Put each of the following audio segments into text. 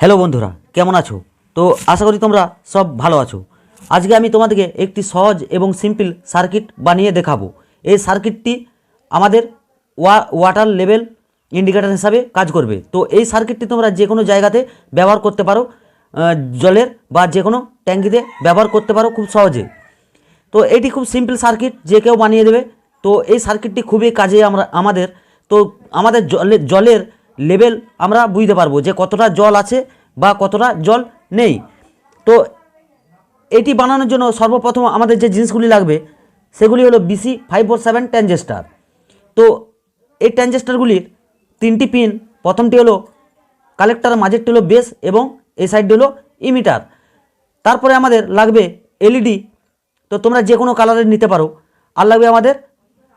Hello বন্ধুরা, কেমন আছো? তো আশা করি তোমরা সব ভালো আছো। আজকে আমি তোমাদেরকে একটি সহজ এবং সিম্পল সার্কিট বানিয়ে দেখাবো। এই সার্কিটটি আমাদের ওয়া ওয়াটার লেভেল ইন্ডিকেটর হিসাবে কাজ করবে। তো এই সার্কিটটি তোমরা যে কোনো জায়গাতে ব্যবহার করতে পারো জলের বা যে কোনো ট্যাঙ্কিতে ব্যবহার করতে পারো খুব সহজে। তো এটি খুব সিম্পল সার্কিট যে কেউ বানিয়ে দেবে। তো এই সার্কিটটি খুবই কাজে আমরা, আমাদের। তো আমাদের জলের জলের লেভেল আমরা বুঝতে পারব যে কতটা জল আছে বা কতটা জল নেই। তো এটি বানানোর জন্য সর্বপ্রথম আমাদের যে জিনিসগুলি লাগবে, সেগুলি হলো BC five four seven transistor তো এই ট্যানজেস্টারগুলির তিনটি পিন প্রথমটি হলো কালেক্টার মাঝেরটি হলো বেস এবং এই সাইডটি হলো ইমিটার তারপরে আমাদের লাগবে এলইডি তো তোমরা যে কোনো কালারের নিতে পারো। আর লাগবে আমাদের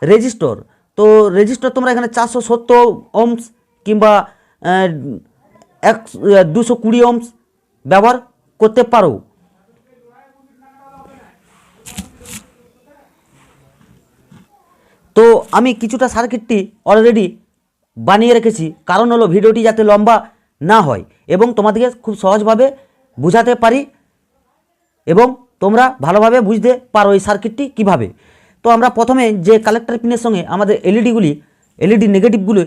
রেজিস্টর তো রেজিস্টর তোমরা এখানে চারশো সত্তর ওমস কিংবা এক দুশো কুড়ি ওমস ব্যবহার করতে পারো। তো আমি কিছুটা সার্কিটটি অলরেডি বানিয়ে রেখেছি। কারণ হলো ভিডিওটি যাতে লম্বা না হয় এবং তোমাদেরকে খুব সহজভাবে বোঝাতে পারি এবং তোমরা ভালোভাবে বুঝতে পারো এই সার্কিটটি কীভাবে। তো আমরা প্রথমে যে কালেক্টর পিনের সঙ্গে আমাদের এলইডিগুলি এলইডি নেগেটিভগুলো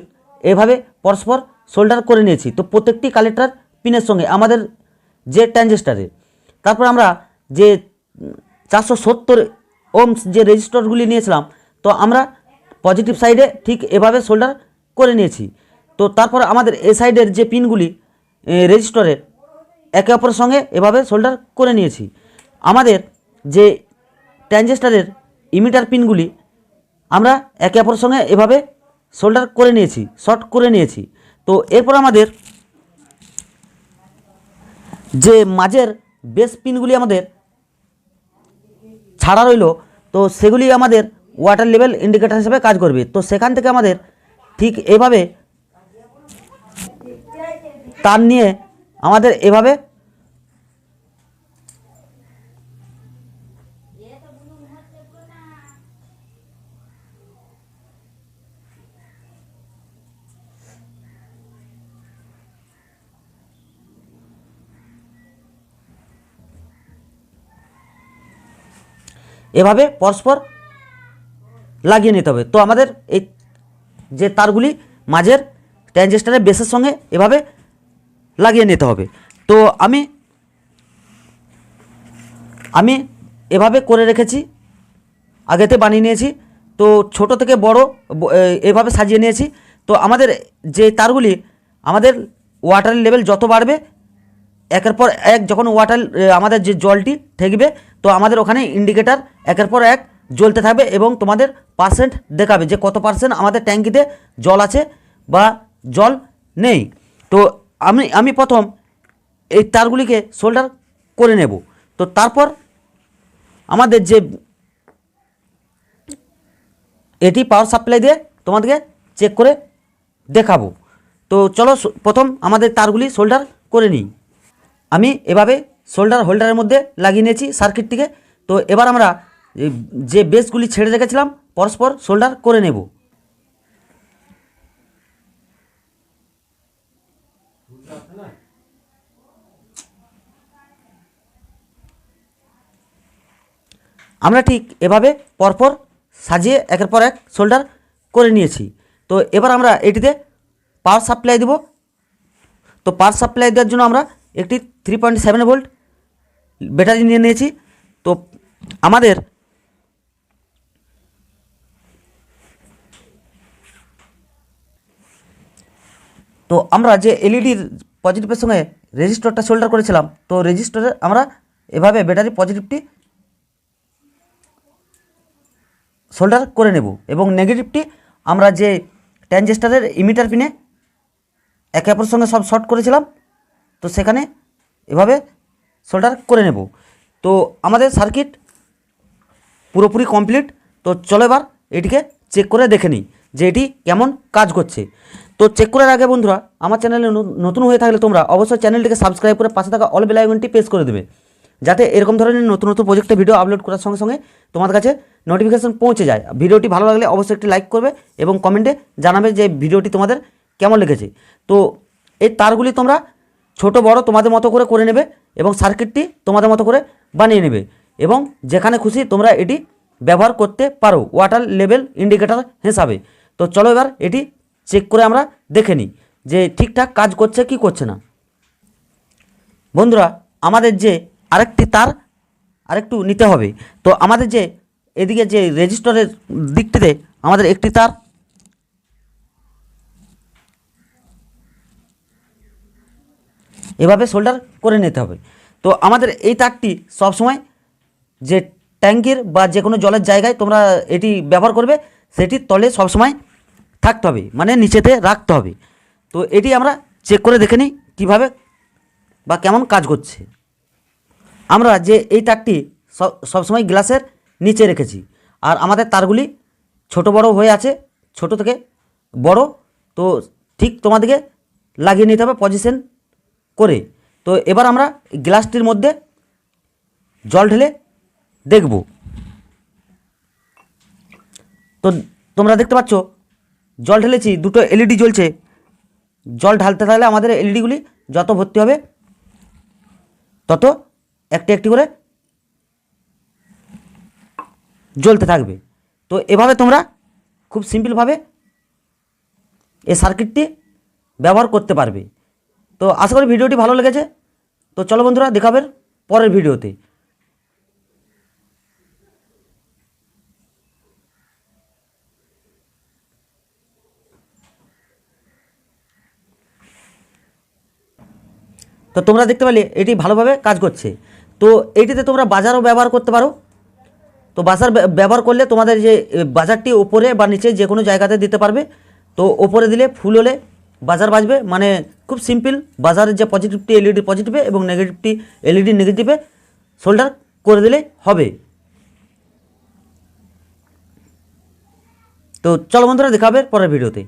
এভাবে পরস্পর সোল্ডার করে নিয়েছি। তো প্রত্যেকটি কালেক্টার পিনের সঙ্গে আমাদের যে ট্রানজিস্টারে তারপর আমরা যে চারশো সত্তর ওমস যে রেজিস্টরগুলি নিয়েছিলাম, তো আমরা পজিটিভ সাইডে ঠিক এভাবে সোল্ডার করে নিয়েছি। তো তারপর আমাদের এ সাইডের যে পিনগুলি রেজিস্টরের একে অপরের সঙ্গে এভাবে সোল্ডার করে নিয়েছি। আমাদের যে ট্রানজিস্টারের ইমিটার পিনগুলি আমরা একে অপরের সঙ্গে এভাবে সোল্ডার করে নিয়েছি শর্ট করে নিয়েছি। তো এরপর আমাদের যে মাঝের বেস পিনগুলি আমাদের ছাড়া রইল, তো সেগুলি আমাদের ওয়াটার লেভেল ইন্ডিকেটর হিসেবে কাজ করবে। তো সেখান থেকে আমাদের ঠিক এভাবে তার নিয়ে আমাদের এভাবে এভাবে পরস্পর লাগিয়ে নিতে হবে। তো আমাদের এই যে তারগুলি মাঝের ট্রানজিস্টারের বেসের সঙ্গে এভাবে লাগিয়ে নিতে হবে। তো আমি আমি এভাবে করে রেখেছি, আগেতে বানিয়ে নিয়েছি। তো ছোট থেকে বড় এভাবে সাজিয়ে নিয়েছি। তো আমাদের যে তারগুলি, আমাদের ওয়াটার লেভেল যত বাড়বে একের পর এক যখন ওয়াটার আমাদের যে জলটি ঠেকবে, তো আমাদের ওখানে ইন্ডিকেটার একের পর এক জ্বলতে থাকবে এবং তোমাদের পার্সেন্ট দেখাবে যে কত পার্সেন্ট আমাদের ট্যাঙ্কিতে জল আছে বা জল নেই। তো আমি আমি প্রথম এই তারগুলিকে সোল্ডার করে নেব। তো তারপর আমাদের যে এটি পাওয়ার সাপ্লাই দিয়ে তোমাদেরকে চেক করে দেখাবো। তো চলো, প্রথম আমাদের তারগুলি সোল্ডার করে নিই। আমি এভাবে শোল্ডার হোল্ডারের মধ্যে লাগিয়ে নিয়েছি সার্কিটটিকে তো এবার আমরা যে বেসগুলি ছেড়ে রেখেছিলাম, পরস্পর শোল্ডার করে নেব। আমরা ঠিক এভাবে পরপর সাজিয়ে একের পর এক শোল্ডার করে নিয়েছি। তো এবার আমরা এটিতে পাওয়ার সাপ্লাই দেব। তো পাওয়ার সাপ্লাই দেওয়ার জন্য আমরা একটি three point seven volt battery নিয়ে নিয়েছি। তো আমাদের তো আমরা যে এলইডির পজিটিভের সঙ্গে রেজিস্টরটা শোল্ডার করেছিলাম, তো রেজিস্টরে আমরা এভাবে ব্যাটারি পজিটিভটি শোল্ডার করে নেব এবং নেগেটিভটি আমরা যে ট্যানজেস্টারের ইমিটার পিনে একে অপরের সঙ্গে সব শর্ট করেছিলাম তো সেখানে এভাবে সোল্ডার করে নেব। তো আমাদের সার্কিট পুরোপুরি কমপ্লিট তো চলো এবার এটিকে চেক করে দেখে নিই যে এটি কেমন কাজ করছে। তো চেক করার আগে বন্ধুরা, আমার চ্যানেলে নতুন হয়ে থাকলে তোমরা অবশ্যই চ্যানেলটিকে সাবস্ক্রাইব করে পাশে থাকা অল বেল আইকনটি প্রেস করে দেবে। যাতে এরকম ধরনের নতুন নতুন প্রজেক্টে ভিডিও আপলোড করার সঙ্গে সঙ্গে তোমার কাছে নোটিফিকেশন পৌঁছে যায়। ভিডিওটি ভালো লাগলে অবশ্যই একটি লাইক করবে এবং কমেন্টে জানাবে যে ভিডিওটি তোমাদের কেমন লেগেছে। তো এই তারগুলি তোমরা ছোট বড় তোমাদের মতো করে করে নেবে এবং সার্কিটটি তোমাদের মতো করে বানিয়ে নেবে এবং যেখানে খুশি তোমরা এটি ব্যবহার করতে পারো ওয়াটার লেভেল ইন্ডিকেটর হিসাবে। তো চলো এবার এটি চেক করে আমরা দেখে নিই যে ঠিকঠাক কাজ করছে কি করছে না। বন্ধুরা, আমাদের যে আরেকটি তার আরেকটু নিতে হবে। তো আমাদের যে এদিকে যে রেজিস্টরের দিকটিতে আমাদের একটি তার এভাবে সোল্ডার করে নিতে হবে। তো আমাদের এই তারটি সবসময় যে ট্যাঙ্কের বা যে কোনো জলের জায়গায় তোমরা এটি ব্যবহার করবে, সেটির তলে সবসময় থাকতে হবে মানে নিচেতে রাখতে হবে। তো এটি আমরা চেক করে দেখে নিই কীভাবে বা কেমন কাজ করছে। আমরা যে এই তারটি সব, সবসময় গ্লাসের নিচে রেখেছি, আর আমাদের তারগুলি ছোট বড় হয়ে আছে, ছোট থেকে বড়। তো ঠিক তোমাদেরকে লাগিয়ে নিতে হবে পজিশন করে, তো এবার আমরা গ্লাসটির মধ্যে জল ঢেলে দেখব। তো তোমরা দেখতে পাচ্ছ, জল ঢেলেছি, দুটো এলইডি জ্বলছে। জল ঢালতে থাকলে আমাদের এলইডিগুলি যত ভর্তি হবে, তত একটি একটি করে জ্বলতে থাকবে। তো এভাবে তোমরা খুব সিম্পলভাবে এই সার্কিটটি ব্যবহার করতে পারবে। তো আশা করি ভিডিওটি ভালো লেগেছে। তো চলো বন্ধুরা দেখাবেন পরের ভিডিওতে। তো তোমরা দেখতে পেলে এটি ভালোভাবে কাজ করছে। তো এইটিতে তোমরা বাজারও ব্যবহার করতে পারো। তো বাজার ব্য- ব্যবহার করলে তোমাদের যে বাজারটি ওপরে বা নিচে যে কোনো জায়গাতে দিতে পারবে। তো ওপরে দিলে ফুল হলে বাজার বাজবে। মানে খুব সিম্পল বাজারের যে পজিটিভটি এলইডি পজিটিভে এবং নেগেটিভটি এলইডি নেগেটিভে সোল্ডার করে দিলে হবে। তো চলো বন্ধুরা দেখাবে পরের ভিডিওতে।